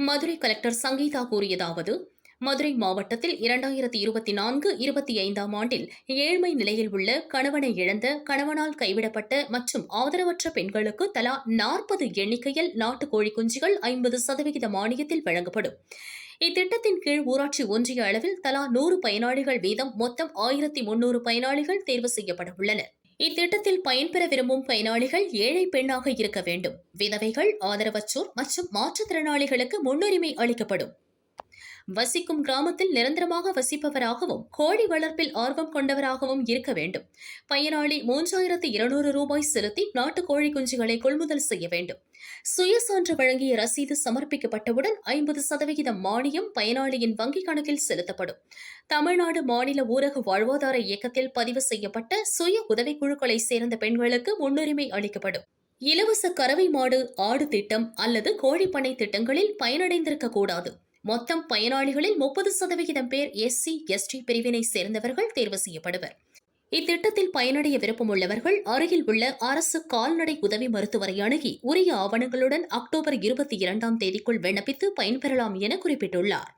Madurai collector Sangeetha கூறியதாவது மதுரை மாவட்டத்தில் இரண்டாயிரத்தி இருபத்தி நான்கு இருபத்தி ஐந்தாம் ஆண்டில் ஏழ்மை நிலையில் உள்ள கணவனை இழந்த கணவனால் கைவிடப்பட்ட மற்றும் ஆதரவற்ற பெண்களுக்கு தலா நாற்பது எண்ணிக்கையில் நாட்டுக்கோழி குஞ்சுகள் ஐம்பது சதவிகித மானியத்தில் வழங்கப்படும். இத்திட்டத்தின் கீழ் ஊராட்சி ஒன்றிய அளவில் தலா நூறு பயனாளிகள் வீதம் மொத்தம் ஆயிரத்தி முன்னூறு பயனாளிகள் தேர்வு செய்யப்பட உள்ளனா் இத்திட்டத்தில் பயன்பெற விரும்பும் பயனாளிகள் ஏழை பெண்ணாக இருக்க வேண்டும். விதவைகள் ஆதரவற்றோர் மற்றும் மாற்றுத்திறனாளிகளுக்கு முன்னுரிமை அளிக்கப்படும். வசிக்கும் கிராமத்தில் நிரந்தரமாக வசிப்பவராகவும் கோழி வளர்ப்பில் ஆர்வம் கொண்டவராகவும் இருக்க வேண்டும். பயனாளி மூன்றாயிரத்து இருநூறு ரூபாய் செலுத்தி நாட்டு கோழி குஞ்சுகளை கொள்முதல் செய்ய வேண்டும். சுயசான்று வழங்கிய ரசீது சமர்ப்பிக்கப்பட்டவுடன் ஐம்பது சதவிகிதம் மானியம் பயனாளியின் வங்கிக் கணக்கில் செலுத்தப்படும். தமிழ்நாடு மாநில ஊரக வாழ்வாதார இயக்கத்தில் பதிவு செய்யப்பட்ட சுய உதவிக்குழுக்களை சேர்ந்த பெண்களுக்கு முன்னுரிமை அளிக்கப்படும். இலவச கறவை மாடு ஆடு திட்டம் அல்லது கோழிப்பனை திட்டங்களில் பயனடைந்திருக்க கூடாது. மொத்தம் பயனாளிகளில் முப்பது சதவிகிதம் பேர் எஸ்சி எஸ்டி பிரிவினை சேர்ந்தவர்கள் தேர்வு செய்யப்படுவர். இத்திட்டத்தில் பயனடைய விருப்பமுள்ளவர்கள் அருகில் உள்ள அரசு கால்நடை உதவி மருத்துவரை அணுகி உரிய ஆவணங்களுடன் அக்டோபர் இருபத்தி இரண்டாம் தேதிக்குள் விண்ணப்பித்து பயன்பெறலாம் என குறிப்பிட்டுள்ளார்.